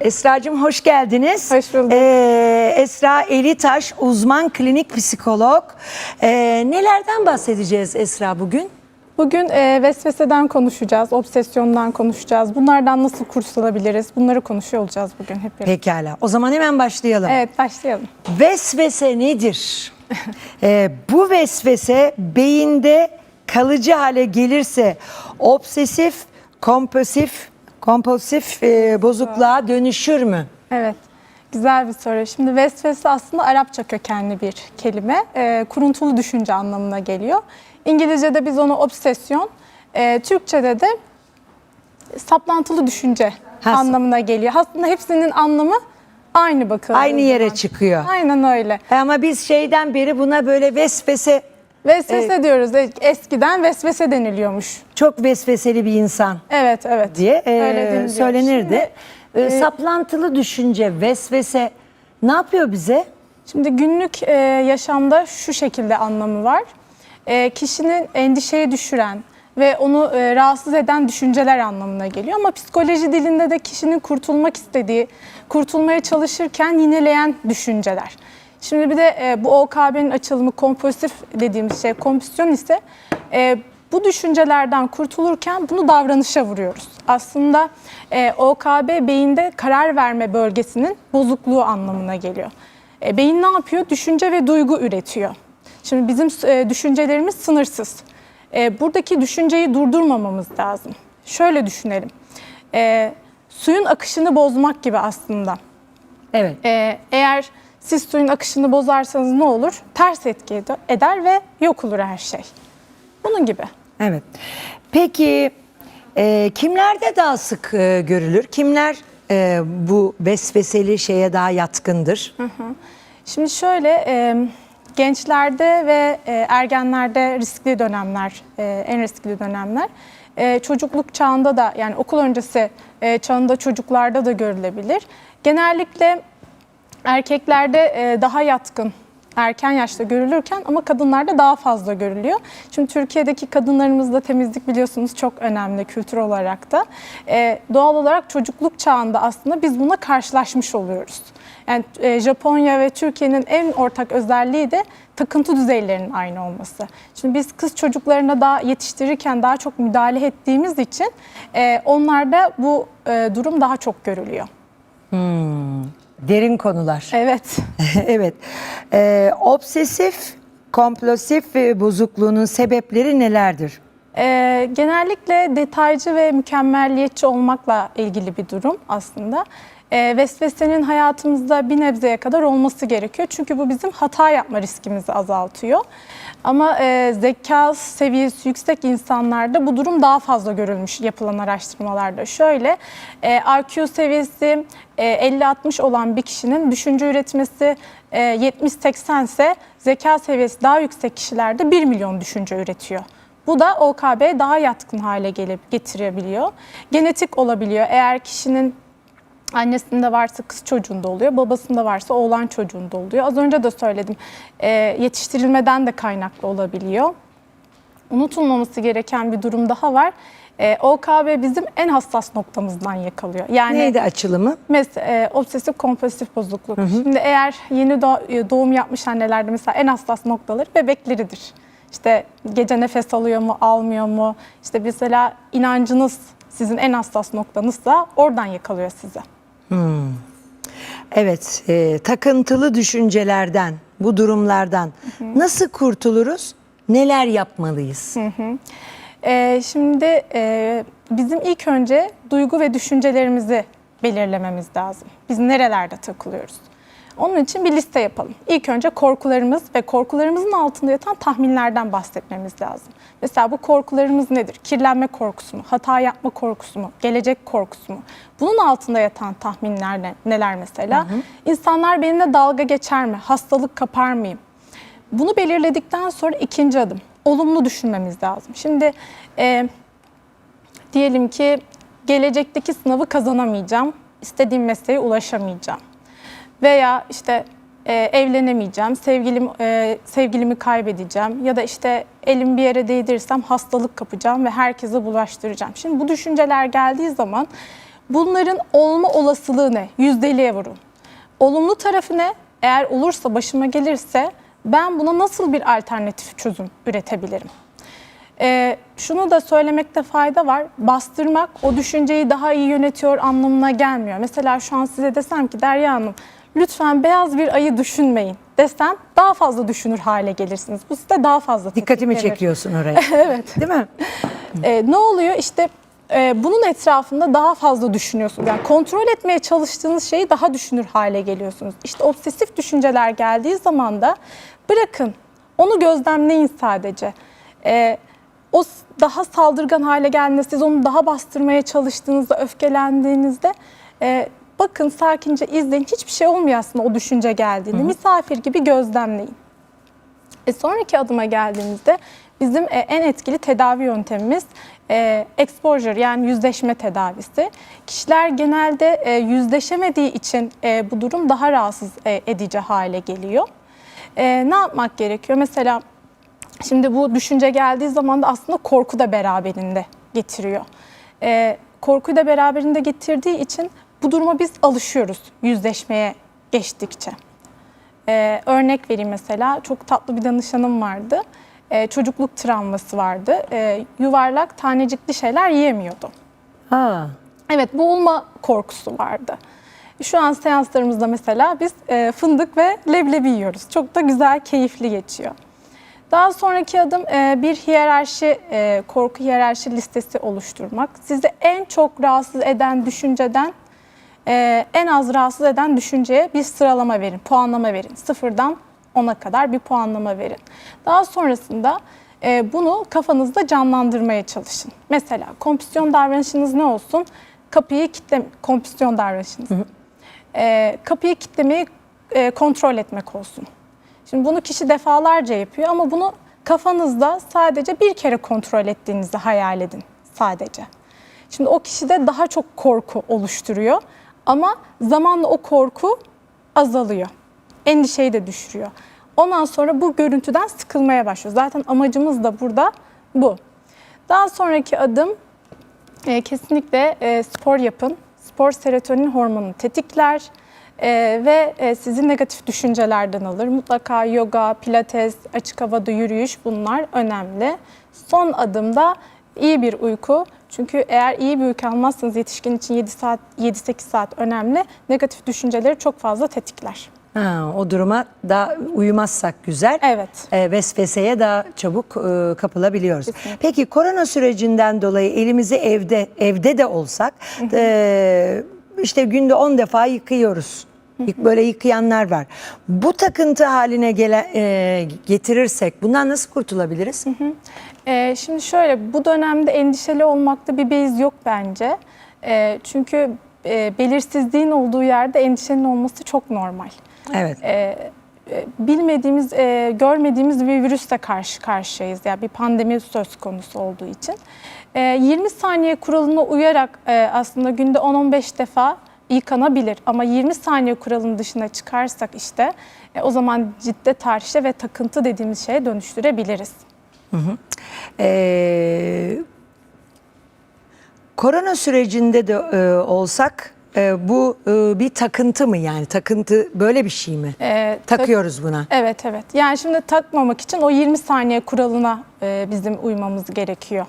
Esra'cığım hoş geldiniz. Hoş bulduk. Ee, Esra Elitaş, uzman klinik psikolog. Ee, nelerden bahsedeceğiz Esra bugün? Bugün e, vesveseden konuşacağız, obsesyondan konuşacağız. Bunlardan nasıl kurtulabiliriz? Bunları konuşuyor olacağız bugün hep birlikte. Pekala. O zaman hemen başlayalım. Evet, başlayalım. Vesvese nedir? Ee, bu vesvese beyinde kalıcı hale gelirse obsesif, kompulsif, kompulsif e, bozukluğa dönüşür mü? Evet, güzel bir soru. Şimdi vesvese aslında Arapça kökenli bir kelime. E, kuruntulu düşünce anlamına geliyor. İngilizce'de biz onu obsesyon, e, Türkçe'de de saplantılı düşünce Ha, anlamına geliyor. Aslında hepsinin anlamı aynı bakıldığı Aynı yere çıkıyor. Aynen öyle. Ama biz şeyden beri buna böyle vesvese, Vesvese diyoruz. Eskiden vesvese deniliyormuş. çok vesveseli bir insan Evet, evet. diye e, Öyle deniliyor. söylenirdi. Şimdi, E, saplantılı düşünce, vesvese ne yapıyor bize? Şimdi günlük e, yaşamda şu şekilde anlamı var. E, kişinin endişeye düşüren ve onu e, rahatsız eden düşünceler anlamına geliyor. Ama psikoloji dilinde de kişinin kurtulmak istediği, kurtulmaya çalışırken yineleyen düşünceler. Şimdi bir de e, bu OKB'nin açılımı kompulsif dediğimiz şey, kompulsyon ise e, bu düşüncelerden kurtulurken bunu davranışa vuruyoruz. Aslında e, OKB beyinde karar verme bölgesinin bozukluğu anlamına geliyor. E, beyin ne yapıyor? Düşünce ve duygu üretiyor. Şimdi bizim e, düşüncelerimiz sınırsız. E, buradaki düşünceyi durdurmamamız lazım. Şöyle düşünelim. E, suyun akışını bozmak gibi aslında. Evet. E, eğer siz suyun akışını bozarsanız ne olur? Ters etki ed- eder ve yok olur her şey. Bunun gibi. Evet. Peki e, kimlerde daha sık e, görülür? Kimler e, bu vesveseli şeye daha yatkındır? Şimdi şöyle e, gençlerde ve e, ergenlerde riskli dönemler, e, en riskli dönemler. E, çocukluk çağında da yani okul öncesi e, çağında çocuklarda da görülebilir. Genellikle erkeklerde e, daha yatkın erken yaşta görülürken ama kadınlarda daha fazla görülüyor. Şimdi Türkiye'deki kadınlarımızda temizlik biliyorsunuz çok önemli kültür olarak da. E, doğal olarak çocukluk çağında aslında biz buna karşılaşmış oluyoruz. Yani e, Japonya ve Türkiye'nin en ortak özelliği de takıntı düzeylerinin aynı olması. Şimdi biz kız çocuklarına daha yetiştirirken daha çok müdahale ettiğimiz için onlarda bu durum daha çok görülüyor. Derin konular. Evet. evet. E, obsesif, kompulsif e, bozukluğunun sebepleri nelerdir? Ee, genellikle detaycı ve mükemmelliyetçi olmakla ilgili bir durum aslında. Ee, vesvesenin hayatımızda bir nebzeye kadar olması gerekiyor. Çünkü bu bizim hata yapma riskimizi azaltıyor. Ama e, zeka seviyesi yüksek insanlarda bu durum daha fazla görülmüş yapılan araştırmalarda. Şöyle, e, IQ seviyesi e, 50-60 olan bir kişinin düşünce üretmesi e, 70-80 ise zeka seviyesi daha yüksek kişilerde 1 milyon düşünce üretiyor. Bu da OKB daha yatkın hale gelip getirebiliyor. Genetik olabiliyor. Eğer kişinin annesinde varsa kız çocuğunda oluyor, babasında varsa oğlan çocuğunda oluyor. Az önce de söyledim. e, yetiştirilmeden de kaynaklı olabiliyor. Unutulmaması gereken bir durum daha var. E, OKB bizim en hassas noktamızdan yakalıyor. Yani Neydi açılımı? Mesela e, obsesif kompulsif bozukluk. Şimdi eğer yeni doğ- e, doğum yapmış annelerde mesela en hassas noktaları bebekleridir. İşte gece nefes alıyor mu, almıyor mu? İşte mesela inancınız sizin en hassas noktanızsa oradan yakalıyor sizi. Evet, e, takıntılı düşüncelerden, bu durumlardan nasıl kurtuluruz? Neler yapmalıyız? E, şimdi e, bizim ilk önce duygu ve düşüncelerimizi belirlememiz lazım. Biz nerelerde takılıyoruz? Onun için bir liste yapalım. İlk önce korkularımız ve korkularımızın altında yatan tahminlerden bahsetmemiz lazım. Mesela bu korkularımız nedir? Kirlenme korkusu mu? Hata yapma korkusu mu? Gelecek korkusu mu? Bunun altında yatan tahminler ne- neler mesela? İnsanlar benimle dalga geçer mi? Hastalık kapar mıyım? Bunu belirledikten sonra ikinci adım. Olumlu düşünmemiz lazım. Şimdi e, diyelim ki gelecekteki sınavı kazanamayacağım, istediğim mesleğe ulaşamayacağım. Veya işte e, evlenemeyeceğim, sevgilim e, sevgilimi kaybedeceğim ya da işte elim bir yere değdirirsem hastalık kapacağım ve herkese bulaştıracağım. Şimdi bu düşünceler geldiği zaman Bunların olma olasılığı ne? Yüzdeliğe vurun. Olumlu tarafı ne? Eğer olursa, başıma gelirse ben buna nasıl bir alternatif çözüm üretebilirim? Ee, şunu da söylemekte fayda var. Bastırmak o düşünceyi daha iyi yönetiyor anlamına gelmiyor. Mesela şu an size desem ki Derya Hanım lütfen beyaz bir ayı düşünmeyin desem daha fazla düşünür hale gelirsiniz. Bu size daha fazla Dikkatimi tetiklenir. çekiyorsun oraya. evet. Değil mi? Ee, ne oluyor? İşte e, bunun etrafında daha fazla düşünüyorsunuz. Yani kontrol etmeye çalıştığınız şeyi daha düşünür hale geliyorsunuz. İşte obsesif düşünceler geldiği zaman da bırakın onu gözlemleyin sadece. Ee, o daha saldırgan hale geldiğinde siz onu daha bastırmaya çalıştığınızda, öfkelendiğinizde e, bakın sakince izleyin. Hiçbir şey olmuyor aslında o düşünce geldiğinde. Misafir gibi gözlemleyin. E, sonraki adıma geldiğimizde bizim e, en etkili tedavi yöntemimiz e, exposure yani yüzleşme tedavisi. Kişiler genelde e, yüzleşemediği için e, bu durum daha rahatsız e, edici hale geliyor. E, ne yapmak gerekiyor? Mesela Şimdi bu düşünce geldiği zaman da aslında korku da beraberinde getiriyor. Korkuyu da beraberinde getirdiği için bu duruma biz alışıyoruz yüzleşmeye geçtikçe. Ee, örnek vereyim mesela çok tatlı bir danışanım vardı. Ee, çocukluk travması vardı. Ee, yuvarlak tanecikli şeyler yiyemiyordu. Ha. Evet boğulma korkusu vardı. Şu an seanslarımızda mesela biz e, fındık ve leblebi yiyoruz. Çok da güzel, keyifli geçiyor. Daha sonraki adım e, bir hiyerarşi, e, korku hiyerarşi listesi oluşturmak. Sizi en çok rahatsız eden düşünceden e, en az rahatsız eden düşünceye bir sıralama verin, puanlama verin. Sıfırdan 10'a kadar bir puanlama verin. Daha sonrasında e, bunu kafanızda canlandırmaya çalışın. Mesela kompüsyon davranışınız ne olsun? Kapıyı kitle, kompüsyon davranışınız. E, kapıyı kitlemeyi e, kontrol etmek olsun. Şimdi bunu kişi defalarca yapıyor ama bunu kafanızda sadece bir kere kontrol ettiğinizi hayal edin sadece. Şimdi o kişide daha çok korku oluşturuyor ama zamanla o korku azalıyor. Endişeyi de düşürüyor. Ondan sonra bu görüntüden sıkılmaya başlıyor. Zaten amacımız da burada bu. Daha sonraki adım e, kesinlikle e, spor yapın. Spor serotonin hormonunu tetikler e, ve e, sizi negatif düşüncelerden alır. Mutlaka yoga, pilates, açık havada yürüyüş bunlar önemli. Son adımda iyi bir uyku. Çünkü eğer iyi bir uyku almazsanız yetişkin için 7 saat 7-8 saat önemli. Negatif düşünceleri çok fazla tetikler. Ha, o duruma da uyumazsak güzel. Evet. E, vesveseye daha çabuk e, kapılabiliyoruz. Kesinlikle. Peki korona sürecinden dolayı elimizi evde evde de olsak e, işte günde 10 defa yıkıyoruz. Böyle yıkayanlar var. Bu takıntı haline gele, e, getirirsek bundan nasıl kurtulabiliriz? Ee, şimdi şöyle bu dönemde endişeli olmakta bir beis yok bence. Ee, çünkü e, belirsizliğin olduğu yerde endişenin olması çok normal. Evet. Ee, e, bilmediğimiz, e, görmediğimiz bir virüsle karşı karşıyayız. Yani bir pandemi söz konusu olduğu için. Ee, 20 saniye kuralına uyarak e, aslında günde 10-15 defa yıkanabilir. Ama 20 saniye kuralının dışına çıkarsak işte e, o zaman ciddi tarihçe ve takıntı dediğimiz şeye dönüştürebiliriz. Ee, korona sürecinde de e, olsak e, bu e, bir takıntı mı yani takıntı böyle bir şey mi? Ee, tak- Takıyoruz buna. Evet evet. Yani şimdi takmamak için o 20 saniye kuralına e, bizim uymamız gerekiyor.